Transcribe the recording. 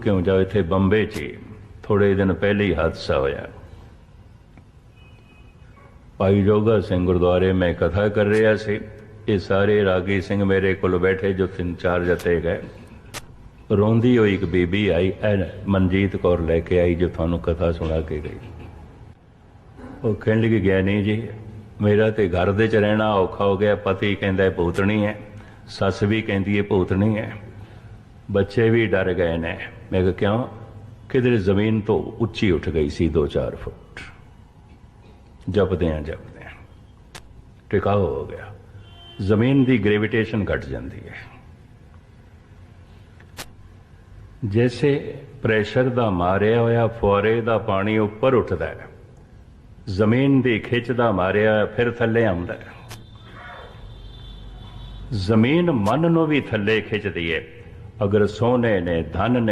ਕਿਉਂ ਜਾਓ? ਇੱਥੇ ਬੰਬੇ 'ਚ ਹੀ। ਥੋੜੇ ਦਿਨ ਪਹਿਲੇ ਹੀ ਹਾਦਸਾ ਹੋਇਆ। ਭਾਈ ਜੋਗਾ ਸਿੰਘ ਗੁਰਦੁਆਰੇ ਮੈਂ ਕਥਾ ਕਰ ਰਿਹਾ ਸੀ। ਇਹ ਸਾਰੇ ਰਾਗੀ ਸਿੰਘ ਮੇਰੇ ਕੋਲ ਬੈਠੇ ਜੋ ਤਿੰਨ ਚਾਰ ਜਥੇ ਗਏ। ਰੋਂਦੀ ਹੋਈ ਇੱਕ ਬੀਬੀ ਆਈ, ਇਹ ਮਨਜੀਤ ਕੌਰ ਲੈ ਕੇ ਆਈ, ਜੋ ਤੁਹਾਨੂੰ ਕਥਾ ਸੁਣਾ ਕੇ ਗਈ। ਉਹ ਕਹਿਣ ਲੱਗੀ ਗਿਆਨੀ ਜੀ। ਮੇਰਾ ਤੇ ਘਰ ਦੇ ਚ ਰਹਿਣਾ ਔਖਾ ਹੋ ਗਿਆ। ਪਤੀ ਕਹਿੰਦਾ ਇਹ ਭੂਤਣੀ ਹੈ। ਸੱਸ ਵੀ ਕਹਿੰਦੀ ਹੈ ਭੂਤਣੀ ਹੈ। ਬੱਚੇ ਵੀ ਡਰ ਗਏ ਨੇ। ਮੈਂ ਕਿਹਾ, ਕਿਉਂ? ਕਿਧਰੇ ਜ਼ਮੀਨ ਤੋਂ ਉੱਚੀ ਉੱਠ ਗਈ ਸੀ 2-4 ਫੁੱਟ। ਜਪਦੇ ਆ ਜਪਦੇ ਆ। ਟਿਕਾਓ ਹੋ ਗਿਆ। ਜ਼ਮੀਨ ਦੀ ਗ੍ਰੈਵਿਟੇਸ਼ਨ ਘਟ ਜਾਂਦੀ ਹੈ। ਜੈਸੇ ਪ੍ਰੈਸ਼ਰ ਦਾ ਮਾਰਿਆ ਹੋਇਆ ਫੁਆਰੇ ਦਾ ਪਾਣੀ ਉੱਪਰ ਉੱਠਦਾ ਹੈ, ਜ਼ਮੀਨ ਦੀ ਖਿੱਚ ਦਾ ਮਾਰਿਆ ਹੋਇਆ ਫਿਰ ਥੱਲੇ ਆਉਂਦਾ ਹੈ। ਜ਼ਮੀਨ ਮਨ ਨੂੰ ਵੀ ਥੱਲੇ ਖਿੱਚਦੀ ਹੈ। ਅਗਰ ਸੋਨੇ ਨੇ ਧਨ ਨੇ